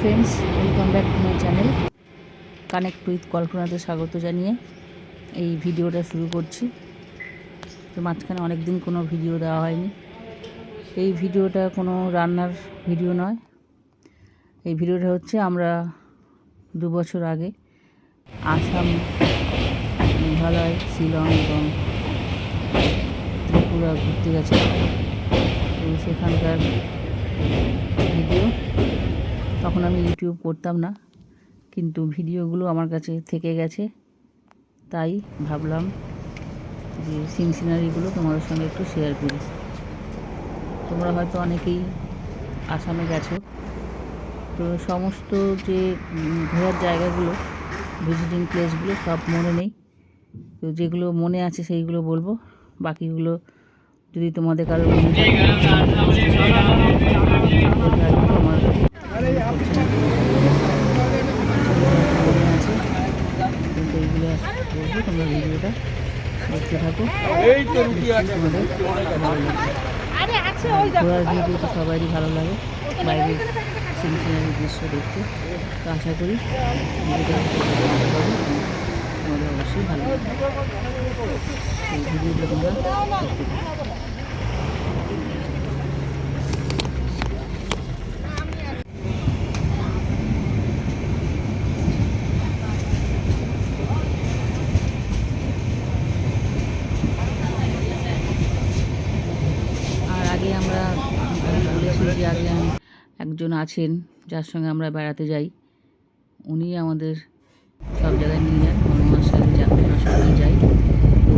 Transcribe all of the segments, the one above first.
Friends welcome back to my channel connect with কল্পনাতে স্বাগত জানিয়ে এই ভিডিওটা শুরু করছি। তো মাঝখানে অনেক দিন কোনো ভিডিও দেওয়া হয়নি। এই ভিডিওটা কোনো রান্নার ভিডিও নয়। এই ভিডিওটা হচ্ছে আমরা দু বছর আগে আসাম, মেঘালয়, শিলং এবং ত্রিপুরা ঘুরতে গেছিলাম। তো সেখানকার ভিডিও তখন আমি ইউটিউব করতাম না, কিন্তু ভিডিওগুলো আমার কাছে থেকে গেছে। তাই ভাবলাম যে সিন সিনারিগুলো তোমাদের সঙ্গে একটু শেয়ার করি। তোমরা হয়তো অনেকেই আসামে গেছো। তো সমস্ত যে ঘোরার জায়গাগুলো ভিজিটিং প্লেসগুলো সব মনে নেই। তো যেগুলো মনে আছে সেইগুলো বলব। বাকিগুলো যদি তোমাদের কারও মনে থাকে এইগুলো ভিডিও তো সবারই ভালো লাগে বাইরের সিন সিনারি দৃশ্য দেখতে তো আশা করি ভিডিওটা অবশ্যই ভালো লাগবে এই আর আগে আমরা আমি বলেছি যে আগে আমি একজন আছেন যার সঙ্গে আমরা বেড়াতে যাই উনি আমাদের সব জায়গায় নিয়ে যান যাই। তো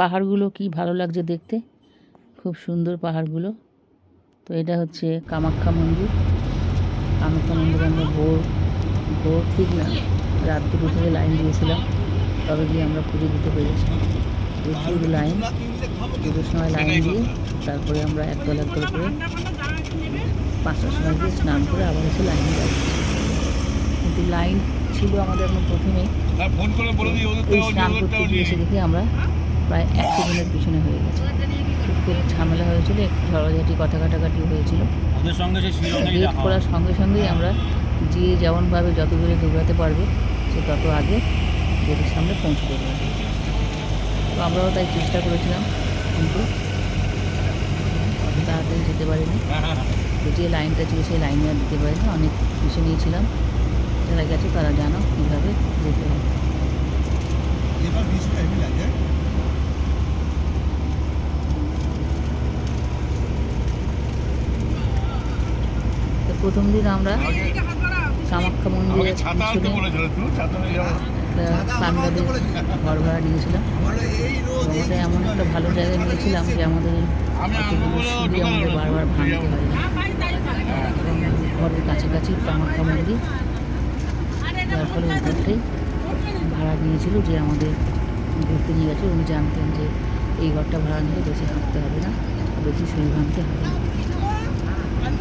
পাহাড়গুলো কি ভালো লাগছে দেখতে? খুব সুন্দর পাহাড়গুলো। তো এটা হচ্ছে কামাখ্যা মন্দির। কামাখ্যা মন্দিরে আমরা ভোর ভোর ঠিক না রাত দুটো থেকে লাইন দিয়েছিলাম। তবে গিয়ে আমরা পুজো দিতে পেরেছি। প্রচুর লাইন পুজোর সময় লাইন দিয়ে তারপরে আমরা একদল একদল করে পাঁচটার সময় গিয়ে স্নান করে আবার এসে লাইনে যাচ্ছি কিন্তু লাইন ছিল আমাদের এখন প্রথমেই। এই স্নান করতে গিয়ে এসে দেখি আমরা প্রায় একশো দিনের পিছনে হয়ে গেছে। খুব ঝামেলা হয়েছিল একটু ঝড়াঝাটি কথা কাটাকাটি হয়েছিল। দেখা করার সঙ্গে সঙ্গেই আমরা যে যেমনভাবে যত দূরে দৌড়াতে পারবে সে তত আগে গেটের সামনে পৌঁছতে পারবে তো আমরাও তাই চেষ্টা করেছিলাম কিন্তু অত তাড়াতাড়ি যেতে পারিনি। তো যে লাইনটা ছিল সেই লাইনে আর দিতে পারিনি অনেক পিছিয়ে নিয়েছিলাম যারা গেছে তারা জানো কীভাবে যেতে হয় এবার বৃষ্টি হেভি লাগে তো প্রথম দিন আমরা কামাখ্যা নিয়ে যাব একটা ঘর ভাড়া নিয়েছিলাম। ওটা এমন একটা ভালো জায়গায় নিয়েছিলাম যে আমাদের আমাদের বারবার ভাঙতে হয় না ঘরের কাছাকাছি কামাখ্যা মন্দির। যার ফলে ওই ভাড়া নিয়েছিল যে আমাদের ঘুরতে নিয়ে গেছে। উনি জানতেন যে এই ঘরটা ভাড়া নিলে বেশি হাঁটতে হবে না বেশি শরীর ভাঙতে হবে না।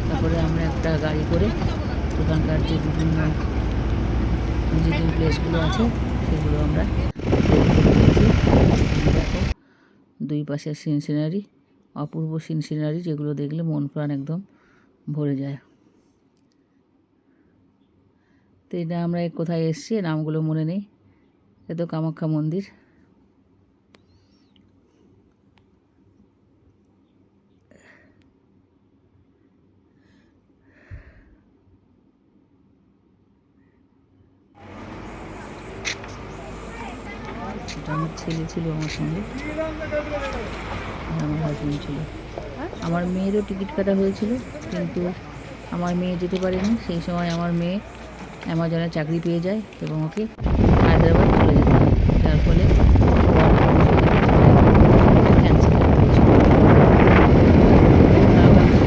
তারপরে আমরা একটা গাড়ি করে ওখানকার যে বিভিন্ন ভিজিটিং প্লেসগুলো আছে, সেগুলো আমরা দুই পাশের সিন সিনারি অপূর্ব সিন সিনারি যেগুলো দেখলে মন প্রাণ একদম ভরে যায়। তো এটা আমরা কোথায় এসছি নামগুলো মনে নেই। এ তো কামাখ্যা মন্দির এটা আমার ছেলে ছিল আমার সঙ্গে। আমার হাজব্যান্ড ছিল। আমার মেয়েরও টিকিট কাটা হয়েছিল, কিন্তু আমার মেয়ে যেতে পারেনি। সেই সময় আমার মেয়ে অ্যামাজনে চাকরি পেয়ে যায় এবং ওকে হায়দ্রাবাদ চলে যেতে হয় যার ফলে ক্যান্সেল ছিল না বলে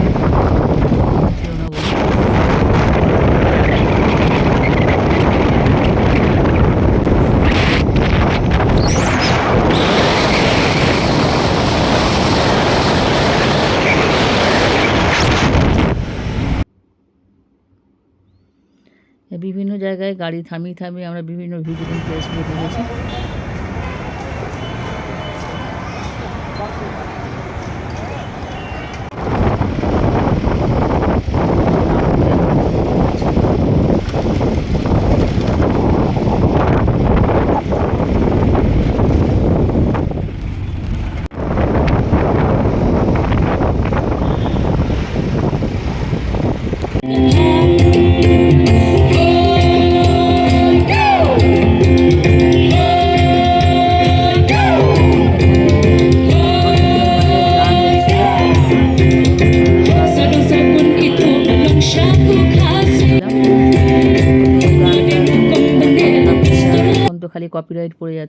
বিভিন্ন জায়গায় গাড়ি থামিয়ে থামিয়ে আমরা বিভিন্ন ভিজিটিং প্লেসগুলো দেখেছি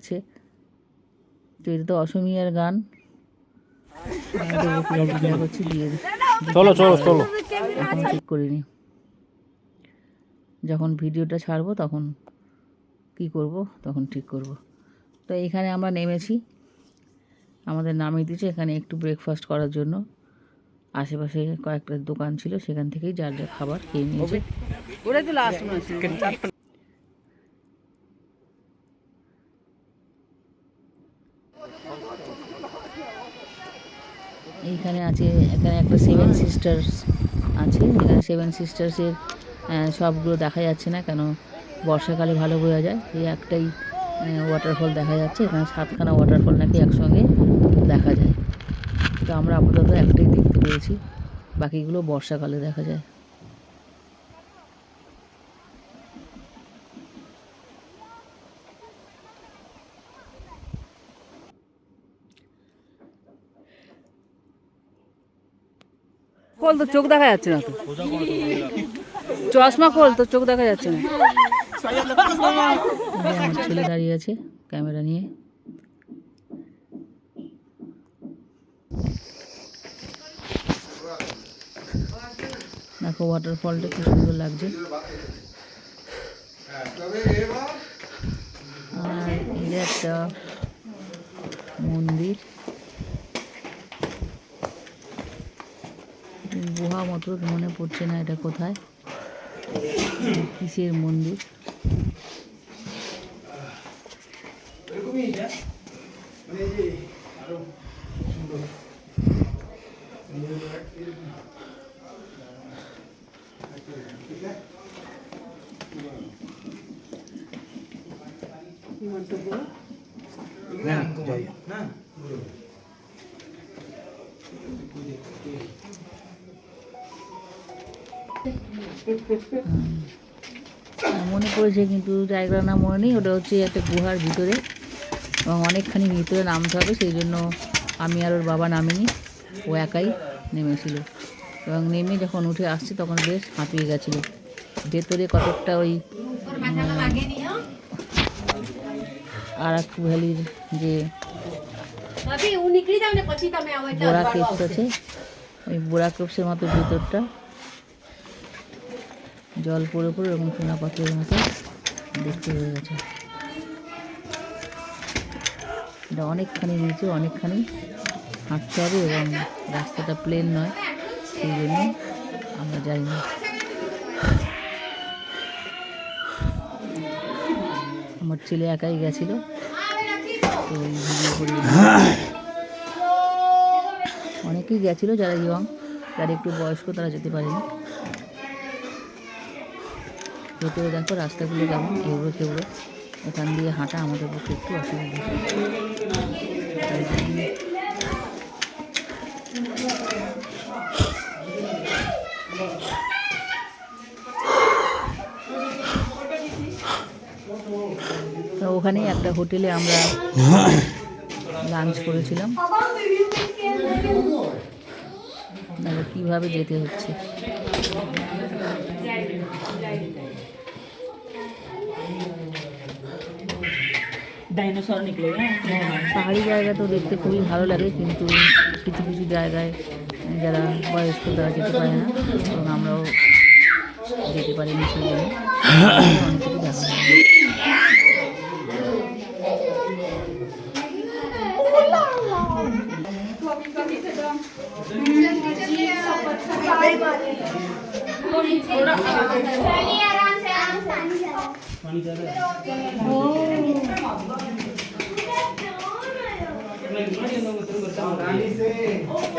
কপিরাইট তো এটা তো অসমিয়ার গান। চিন্তা করছি দিয়ে চলো চলো চলো। এখন ঠিক করিনি। যখন ভিডিওটা ছাড়বো তখন কি করব তখন ঠিক করব। তো এখানে আমরা নেমেছি। আমাদের নামিয়ে দিয়েছে। এখানে একটু ব্রেকফাস্ট করার জন্য। আশেপাশে কয়েকটা দোকান ছিল। সেখান থেকেই যার যা খাবার খেয়ে নিয়েছে। এইখানে আছে এখানে একটা সেভেন সিস্টার্স আছে। যেখানে সেভেন সিস্টার্সের সবগুলো দেখা যাচ্ছে না কেন বর্ষাকালে ভালো বোঝা যায়। এই একটাই ওয়াটারফল দেখা যাচ্ছে। এখানে সাতখানা ওয়াটারফল নাকি একসঙ্গে দেখা যায়। তো আমরা আপাতত একটাই দেখতে পেয়েছি। বাকিগুলো বর্ষাকালে দেখা যায়। খোল তো চোখ দেখা যাচ্ছে না তো। চশমা খোল তো চোখ দেখা যাচ্ছে না। আমার ছেলে দাঁড়িয়ে আছে ক্যামেরা নিয়ে। দেখো ওয়াটারফলটা কি সুন্দর লাগছে। একটা মন্দির মতো মনে পড়ছে না এটা কোথায়? কিসের মন্দির? হ্যাঁ, মনে পড়েছে কিন্তু জায়গার নাম মনে নেই ওটা হচ্ছে একটা গুহার ভিতরে। এবং অনেকখানি ভিতরে নামতে হবে সেই জন্য আমি আর ওর বাবা নামিনি ও একাই নেমেছিল। এবং নেমে যখন উঠে আসছি তখন বেশ হাঁপিয়ে গেছিল। ভেতরে কতকটা ওই আরাক ভ্যালির যে বোরা কেপস আছে? ওই বোরা কেপসের মতো ভিতরটা। জল পড়ে পড়ে এরকম সোনা পাথরের মতো দেখতে হয়ে গেছে। এটা অনেকখানি নিচে, অনেকখানি হাঁটতে হবে এবং রাস্তাটা প্লেন নয়, সেই জন্য আমরা যাই না আমার ছেলে একাই গেছিল, তো অনেকেই গেছিল যারা ইয়ং যারা একটু বয়স্ক তারা যেতে পারেনি। হেঁটেও দেখো রাস্তাগুলো কেমন এবড়ো খেবড়ো এখান দিয়ে হাঁটা আমাদের পক্ষে একটু অসুবিধা। তো ওখানে একটা হোটেলে আমরা লাঞ্চ করেছিলাম। দেখো কীভাবে যেতে হচ্ছে। डायनासोर निकलेगा পাহাড়ি জায়গা তো দেখতে খুবই ভালো লাগে কিন্তু কিছু কিছু জায়গায় যারা বয়স্ক তারা যেতে পারে না এবং আমরাও যেতে পারিনি সেই জন্য অনেক কিছু দেখা যায়।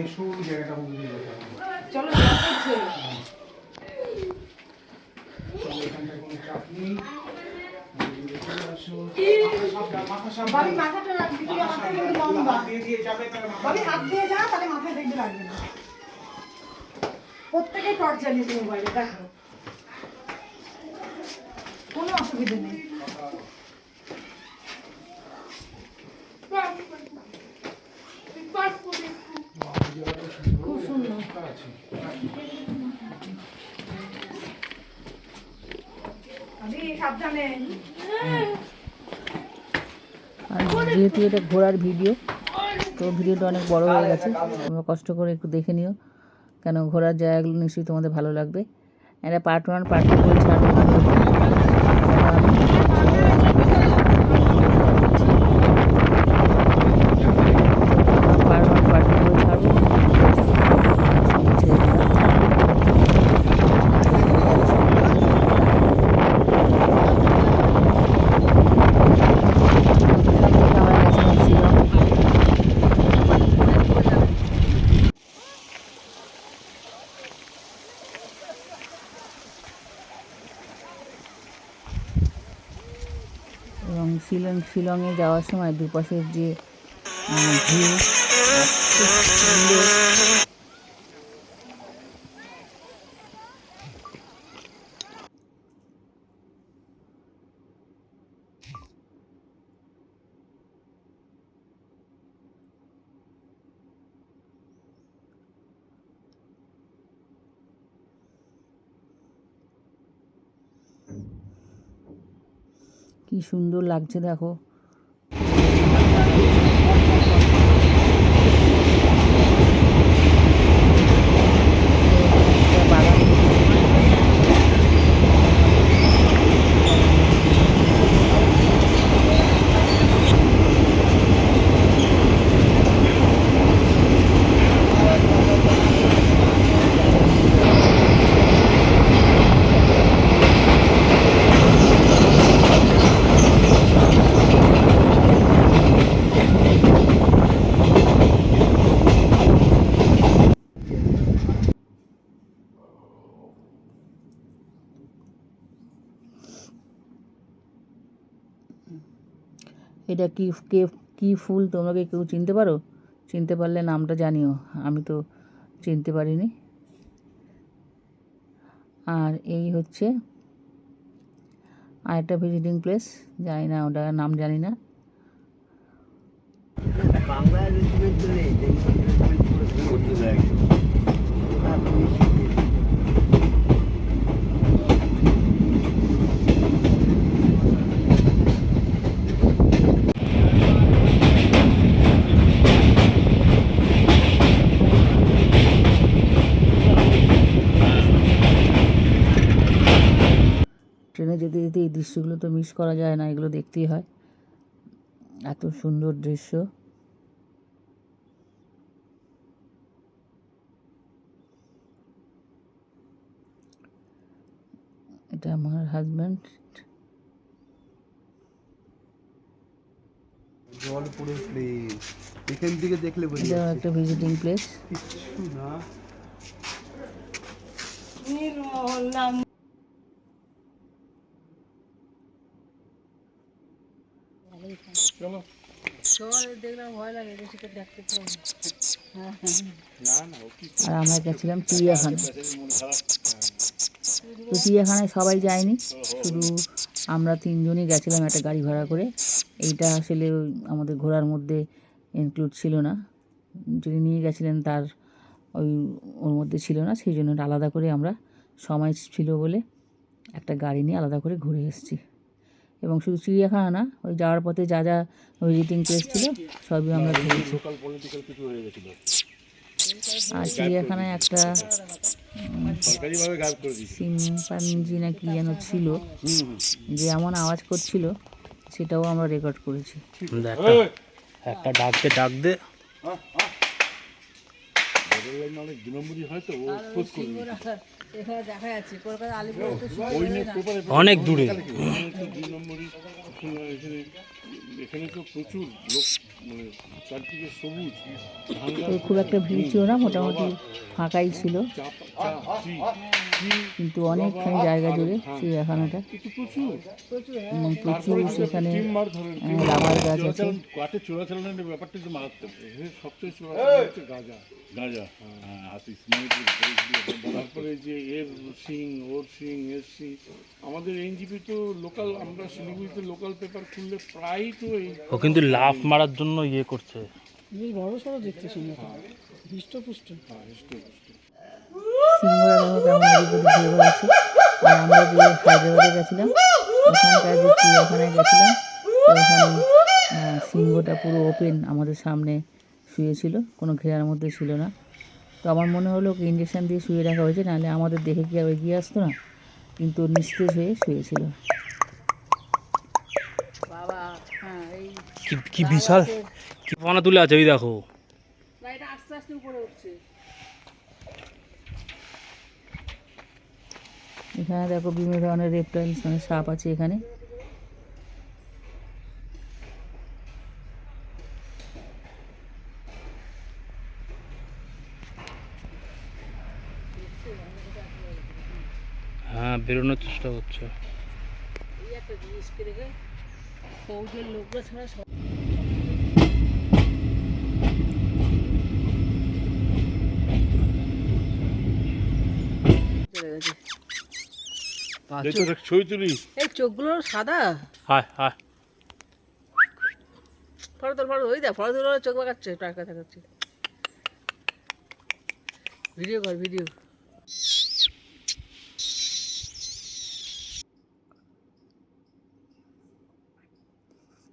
এই সরু জায়গাটা দিয়ে চলো মাথায় লাগবে না। প্রত্যেকে টর্চ জ্বালিয়েছে মোবাইলে দেখো। কোনো অসুবিধা নেই। আর যেহেতু এটা ঘোরার ভিডিও, তো ভিডিওটা অনেক বড় হয়ে গেছে। তোমরা কষ্ট করে একটু দেখে নিও কেন ঘোরার জায়গাগুলো নিশ্চয়ই তোমাদের ভালো লাগবে। এটা পার্ট ওয়ান পার্ট টু করে ছাড়বো পার্ট ওয়ান পার্ট টু করে ছাড়বো ছেড়ে দিলাম। এখান থেকে আমরা গেছিলাম শিলং এবং শিলং শিলংয়ে যাওয়ার সময় দুপাশের যে ভিউ কি সুন্দর লাগছে দেখো। এটা কি কেভ কী ফুল তোমরা কি কেউ চিনতে পারো? চিনতে পারলে নামটা জানিও। আমি তো চিনতে পারিনি। আর এই হচ্ছে আরেকটা ভিজিটিং প্লেস জানি না ওটার নাম জানি না। বাংলা রেজিমেন্ট তো নেই রেজিমেন্ট ট্রেনে যেতে যেতে এই দৃশ্যগুলো তো মিস করা যায় না এগুলো দেখতেই হয়। এত সুন্দর দৃশ্য। এটা আমার হাজব্যান্ড জল পুরো প্লেন এখান থেকে দেখলে বোঝা এটা একটা ভিজিটিং প্লেস না। আর আমরা গেছিলাম চিড়িয়াখানা। তো চিড়িয়াখানায় সবাই যায়নি, শুধু আমরা তিনজনই গেছিলাম একটা গাড়ি ভাড়া করে। এইটা আসলে আমাদের ঘোরার মধ্যে ইনক্লুড ছিল না। যিনি নিয়ে গেছিলেন তার ওই, ওর মধ্যে ছিল না, সেই জন্য আলাদা করে আমরা সময় ছিল বলে একটা গাড়ি নিয়ে আলাদা করে ঘুরে এসেছি। এবং শুধু চিড়িয়াখানা না ওই যাওয়ার পথে যা যা ওই ভিজিটিং প্লেস ছিল সবই আমরা ঘুরেছি। আর চিড়িয়াখানায় একটা সিম্পাঞ্জি না কি যেন ছিল যে এমন আওয়াজ করছিল সেটাও আমরা রেকর্ড করেছি। একটা ডাকতে ডাক দে লাইন অনেক দু হয় তো ও খোঁজ করবে এখানে দেখা যাচ্ছে কলকাতা আলিপুর ওই নিয়ে পেপারে অনেক দূরে। দুই নম্বরই এখানে এখানে তো প্রচুর লোক মানে চারদিকে সবুজ খুব একটা ভিড় ছিল না মোটামুটি ফাঁকাই ছিল। কিন্তু অনেকখানি জায়গা জুড়ে চিড়িয়াখানাটা এবং প্রচুর সেখানে রাবার গাছ আছে। চোরাচালান চোরাচালানের ব্যাপারটা তো মারাত্মক। এখানে সবচেয়ে চোরাচালান হচ্ছে গাঁজা। গাঁজা হ্যাঁ তারপরে যে এর সিং ওর সিং এর সিং। আমাদের এনজিপি তো লোকাল আমরা শিলিগুড়িতে লোকাল পেপার খুললে প্রায়ই তো ও কিন্তু লাফ মারার জন্য ইয়ে করছে। বেশ বড় সড়ো দেখতে শুনে হৃষ্টপুষ্ট। হ্যাঁ, হৃষ্টপুষ্ট। আর আমরা যে হায়দ্রাবাদে গেছিলাম ওখানকার যে চিড়িয়াখানায় গেছিলাম ওখানে সিংহটা পুরো ওপেন আমাদের সামনে শুয়েছিল কোনো ঘেরার মধ্যে ছিল না তো আমার মনে হলো ওকে ইঞ্জেকশন দিয়ে শুয়ে রাখা হয়েছে নাহলে আমাদের দেখে কি আর এগিয়ে আসতো না কিন্তু নিস্তেজ হয়ে শুয়েছিল বাবা হ্যাঁ এই কি বিশাল কি পানা তুলে আছে ওই দেখো আস্তে আস্তে উপরে এখানে দেখো বিভিন্ন ধরনের রেপটাইলস মানে সাপ আছে এখানে। হ্যাঁ বেরোনোর চেষ্টা করছে। লোকরা ছাড়া সব চলে গেছে দেখো দেখ ছবি তুলি এই চোখগুলো সাদা? হায় হায়। ফটো তোর ফটো ওই দেখ ফটো তুলে চোখ বাঁকাচ্ছে টাকা দেখাচ্ছে ভিডিও কর ভিডিও।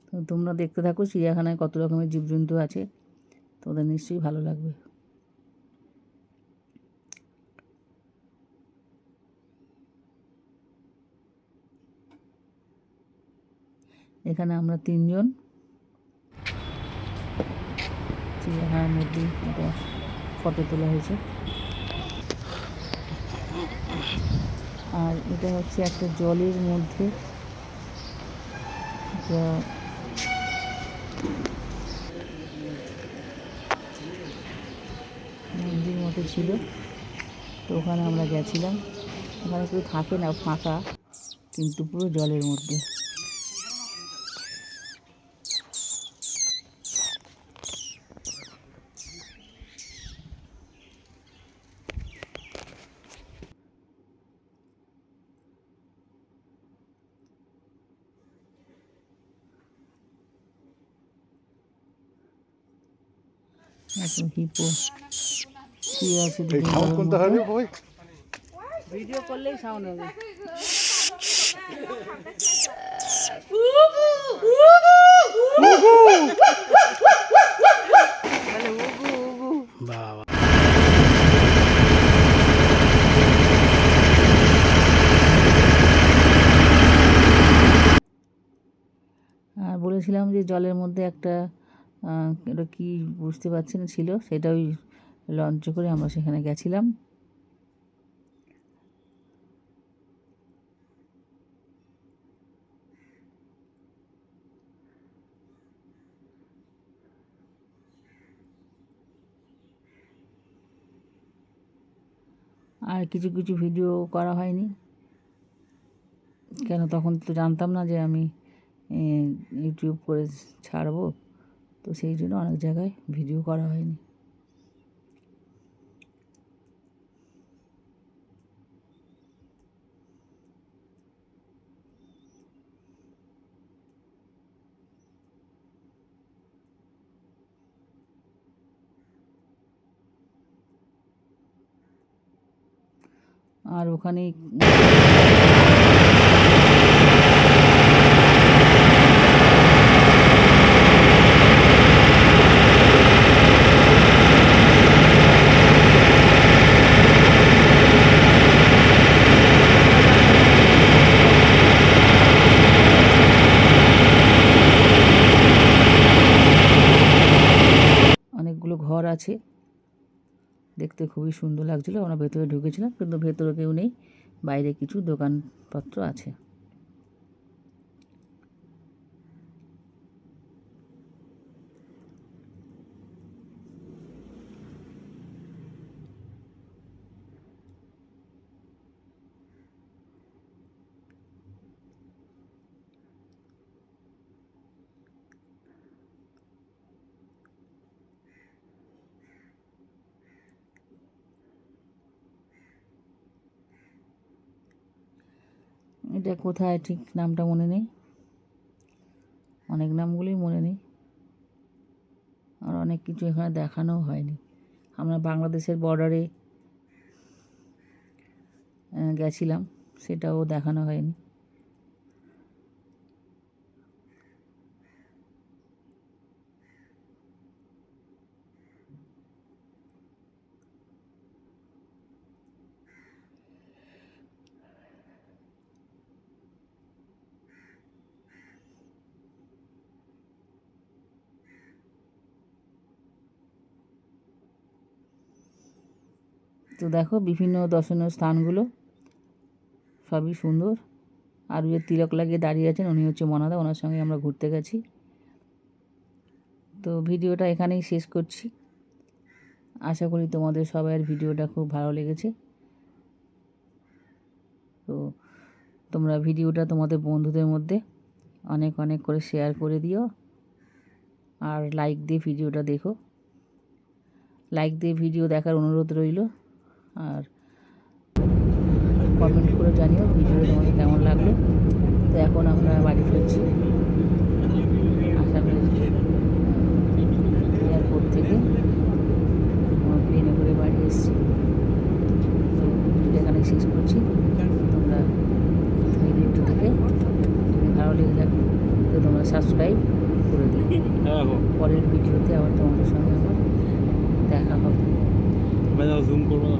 তো তোমরা দেখতে থাকো চিড়িয়াখানায় কত রকমের জীবজন্তু আছে তোমাদের নিশ্চয়ই ভালো লাগবে। এখানে আমরা তিনজন। মধ্যে ফটো তোলা হয়েছে। আর এটা হচ্ছে একটা জলের মধ্যে মন্দির মতো ছিল। তো ওখানে আমরা গেছিলাম। ওখানে কেউ থাকে না ফাঁকা, কিন্তু পুরো জলের মধ্যে। এখন হিপো শুয়ে আছে জলের মধ্যে। ভিডিও করলেই সাউন্ড হবে বাবা আর বলেছিলাম যে জলের মধ্যে একটা এটা কি বুঝতে পারছি না ছিল? সেটা ওই লঞ্চে করে আমরা সেখানে গেছিলাম। আর কিছু কিছু ভিডিও করা হয়নি। কেন তখন তো জানতাম না যে আমি ইউটিউব করে ছাড়বো। তো সেই জন্য অনেক জায়গায় ভিডিও করা হয়নি। আর ওখানে অনেকগুলো ঘর আছে। দেখতে খুবই সুন্দর লাগছিল, আমরা ভেতরে ঢুকেছিলাম, কিন্তু ভেতরে কেউ নেই, বাইরে কিছু দোকানপত্র আছে। এটা কোথায়? ঠিক নামটা মনে নেই। অনেক নামগুলোই মনে নেই। আর অনেক কিছু এখানে দেখানো হয়নি। আমরা বাংলাদেশের বর্ডারে গেছিলাম। সেটাও দেখানো হয়নি। তো দেখো বিভিন্ন দর্শনীয় স্থানগুলো। সবই সুন্দর। আর ওই তিলক লাগিয়ে দাঁড়িয়ে আছেন, উনি হচ্ছে মনাদা, ওনার সঙ্গে আমরা ঘুরতে গেছি। তো ভিডিওটা এখানেই শেষ করছি। আশা করি তোমাদের সবাইয়ের ভিডিওটা খুব ভালো লেগেছে। তো তোমরা ভিডিওটা তোমাদের বন্ধুদের মধ্যে অনেক অনেক করে শেয়ার করে দিও। আর লাইক দিয়ে ভিডিওটা দেখো। লাইক দিয়ে ভিডিও দেখার অনুরোধ রইল। আর কমেন্ট করে জানিও ভিডিও তোমাদের কেমন লাগল। তো এখন আমরা বাড়ি ফিরছি আসামের এয়ারপোর্ট থেকে আমার প্লেনে করে বাড়ি এসেছি তো ভিডিওটা এখানে শেষ করছি তোমরা ভিডিওটা থেকে যদি ভালো লেগে থাকে তো তোমরা সাবস্ক্রাইব করে দিও পরের ভিডিওতে আবার তোমাদের সঙ্গে আবার দেখা হবে জুম করব না